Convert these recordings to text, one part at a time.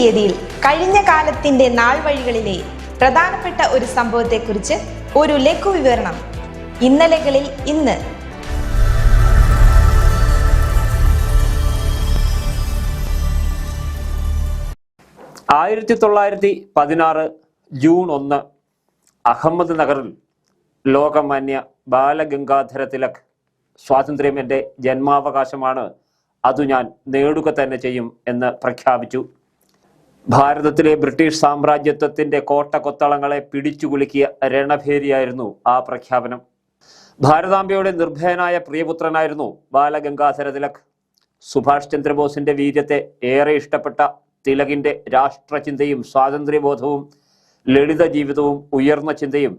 തീയതിയിൽ കഴിഞ്ഞ കാലത്തിന്റെ നാൾ വഴികളിലെ പ്രധാനപ്പെട്ട ഒരു സംഭവത്തെക്കുറിച്ച് ഒരു ലഘു വിവരണം ഇന്നലകളിൽ ഇന്ന്. ആയിരത്തി തൊള്ളായിരത്തി പതിനാറ് ജൂൺ ഒന്ന് അഹമ്മദ് നഗറിൽ ലോകമാന്യ ബാലഗംഗാധര തിലക് സ്വാതന്ത്ര്യം എന്റെ ജന്മാവകാശമാണ്. അതു ഞാൻ നേടുക തന്നെ ചെയ്യും എന്ന് പ്രഖ്യാപിച്ചു. ഭാരതത്തിലെ ബ്രിട്ടീഷ് സാമ്രാജ്യത്വത്തിന്റെ കോട്ട കൊത്തളങ്ങളെ പിടിച്ചുകുലുക്കിയ രണഭേരിയായിരുന്നു ആ പ്രഖ്യാപനം. ഭാരതാംബയുടെ നിർഭയനായ പ്രിയപുത്രനായിരുന്നു ബാലഗംഗാധര തിലക് സുഭാഷ് ചന്ദ്രബോസിന്റെ വീര്യത്തെ ഏറെ ഇഷ്ടപ്പെട്ട തിലകിന്റെ രാഷ്ട്രചിന്തയും സ്വാതന്ത്ര്യബോധവും ലളിത ജീവിതവും ഉയർന്ന ചിന്തയും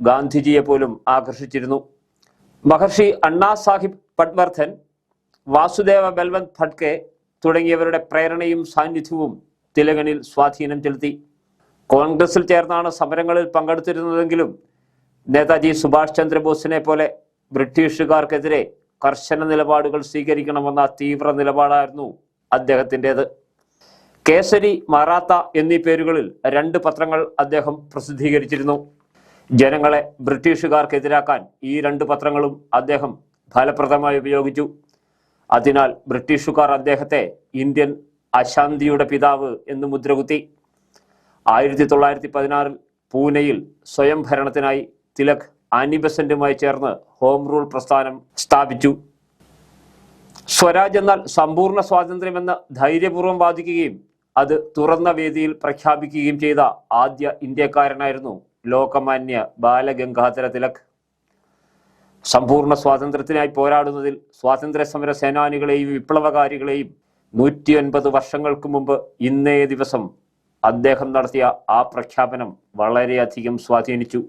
ഗാന്ധിജിയെ പോലും ആകർഷിച്ചിരുന്നു. മഹർഷി അണ്ണാ സാഹിബ് പട്വർദ്ധൻ വാസുദേവ ബൽവന്ത് ഭട്കെ തുടങ്ങിയവരുടെ പ്രേരണയും സാന്നിധ്യവും തിലകനിൽ സ്വാധീനം ചെലുത്തി. കോൺഗ്രസിൽ ചേർന്നാണ് സമരങ്ങളിൽ പങ്കെടുത്തിരുന്നതെങ്കിലും നേതാജി സുഭാഷ് ചന്ദ്രബോസിനെ പോലെ ബ്രിട്ടീഷുകാർക്കെതിരെ കർശന നിലപാടുകൾ സ്വീകരിക്കണമെന്ന തീവ്ര നിലപാടായിരുന്നു അദ്ദേഹത്തിന്റെത്. കേസരി മറാത്ത എന്നീ പേരുകളിൽ രണ്ട് പത്രങ്ങൾ അദ്ദേഹം പ്രസിദ്ധീകരിച്ചിരുന്നു. ജനങ്ങളെ ബ്രിട്ടീഷുകാർക്കെതിരാക്കാൻ ഈ രണ്ട് പത്രങ്ങളും അദ്ദേഹം ഫലപ്രദമായി ഉപയോഗിച്ചു. അതിനാൽ ബ്രിട്ടീഷുകാർ അദ്ദേഹത്തെ ഇന്ത്യൻ അശാന്തിയുടെ പിതാവ് എന്ന് മുദ്രകുത്തി ആയിരത്തി തൊള്ളായിരത്തി പതിനാറിൽ പൂനെയിൽ സ്വയം ഭരണത്തിനായി തിലക് ആനിബസന്റുമായി ചേർന്ന് ഹോം റൂൾ പ്രസ്ഥാനം സ്ഥാപിച്ചു. സ്വരാജ് എന്നാൽ സമ്പൂർണ സ്വാതന്ത്ര്യമെന്ന് ധൈര്യപൂർവം വാദിക്കുകയും അത് തുറന്ന വേദിയിൽ പ്രഖ്യാപിക്കുകയും ചെയ്ത ആദ്യ ഇന്ത്യക്കാരനായിരുന്നു ലോകമാന്യ ബാലഗംഗാധര തിലക്. സമ്പൂർണ സ്വാതന്ത്ര്യത്തിനായി പോരാടുന്നതിൽ സ്വാതന്ത്ര്യ സമര സേനാനികളെയും വിപ്ലവകാരികളെയും നൂറ്റി ഒൻപത് വർഷങ്ങൾക്ക് മുമ്പ് ഇന്നേ ദിവസം അദ്ദേഹം നടത്തിയ ആ പ്രഖ്യാപനം വളരെയധികം സ്വാധീനിച്ചു.